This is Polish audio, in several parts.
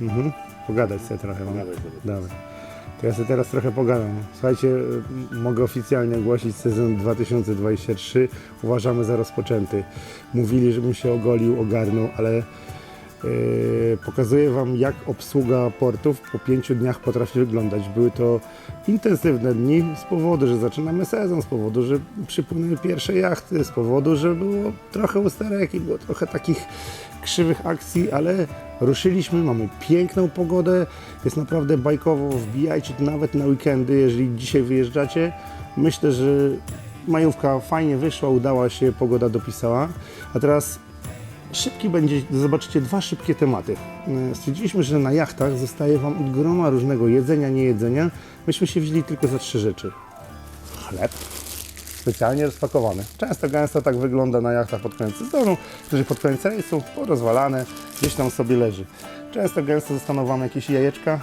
Mhm. Pogadać sobie trochę. Pogadaj sobie. Dobra. To ja sobie teraz trochę pogadam. Słuchajcie, y, mogę oficjalnie ogłosić sezon 2023. Uważamy za rozpoczęty. Mówili, żebym się ogolił, ogarnął, ale yy, pokazuję Wam, jak obsługa portów po pięciu dniach potrafi wyglądać. Były to intensywne dni z powodu, że zaczynamy sezon, z powodu, że przypłynęły pierwsze jachty, z powodu, że było trochę usterek i było trochę takich krzywych akcji, ale ruszyliśmy, mamy piękną pogodę, jest naprawdę bajkowo, wbijajcie nawet na weekendy, jeżeli dzisiaj wyjeżdżacie. Myślę, że majówka fajnie wyszła, udała się, pogoda dopisała. A teraz szybki będzie, zobaczycie dwa szybkie tematy. E, Stwierdziliśmy, że na jachtach zostaje Wam groma różnego jedzenia, niejedzenia. Myśmy się wzięli tylko za trzy rzeczy. Chleb, specjalnie rozpakowany. Często gęsto tak wygląda na jachtach pod koniec sezonu, że pod koniec rejsu porozwalane, gdzieś tam sobie leży. Często gęsto zostaną Wam jakieś jajeczka,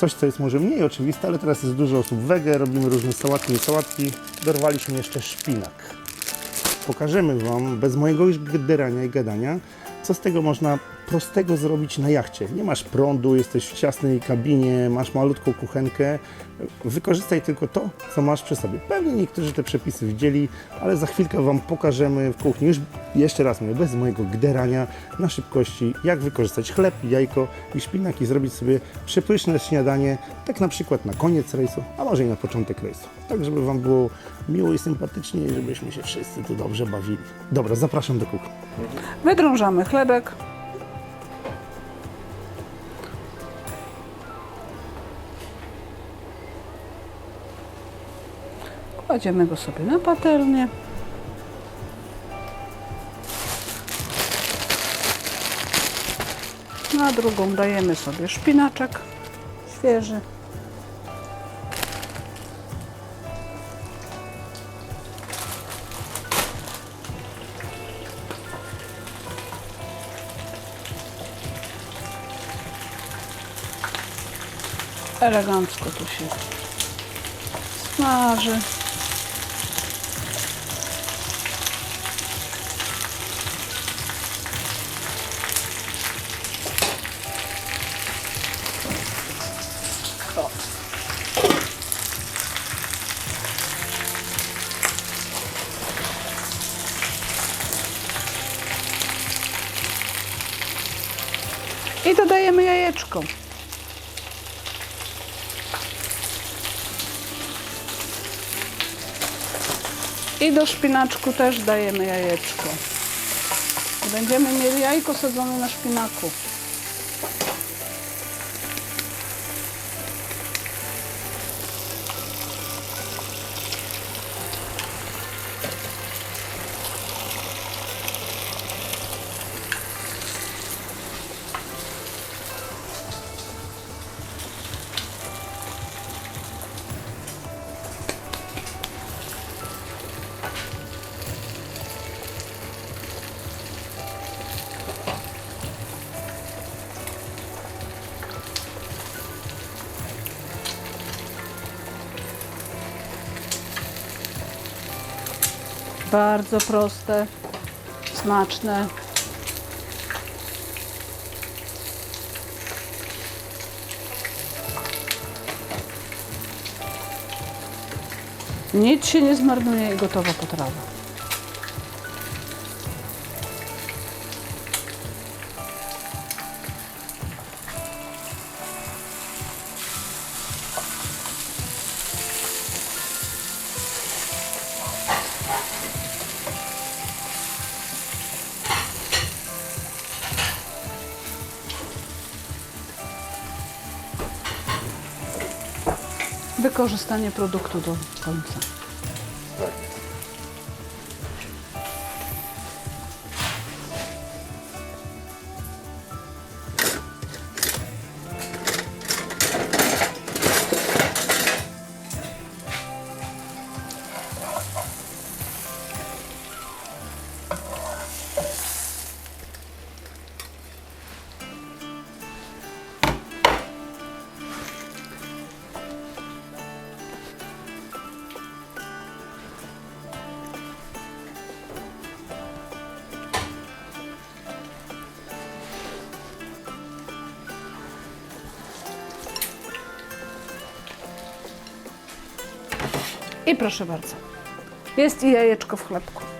coś co jest może mniej oczywiste, ale teraz jest dużo osób wege, robimy różne sałatki i sałatki. Dorwaliśmy jeszcze szpinak. Pokażemy Wam, bez mojego już gderania i gadania, co z tego można prostego zrobić na jachcie. Nie masz prądu, jesteś w ciasnej kabinie, masz malutką kuchenkę. Wykorzystaj tylko to, co masz przy sobie. Pewnie niektórzy te przepisy widzieli, ale za chwilkę Wam pokażemy w kuchni, już jeszcze raz mówię, bez mojego gderania, na szybkości, jak wykorzystać chleb, jajko i szpinak i zrobić sobie przepyszne śniadanie, tak na przykład na koniec rejsu, a może i na początek rejsu. Tak, żeby Wam było miło i sympatycznie i żebyśmy się wszyscy tu dobrze bawili. Dobra, zapraszam do kuchni. Wydrążamy chlebek. Kładziemy go sobie na patelnię. Na drugą dajemy sobie szpinaczek świeży. Elegancko tu się smaży. I dodajemy jajeczko. I do szpinaczku też dajemy jajeczko. Będziemy mieli jajko sadzone na szpinaku. Bardzo proste, smaczne. Nic się nie zmarnuje i gotowa potrawa. Wykorzystanie produktu do końca. I proszę bardzo. Jest i jajeczko w chlebku.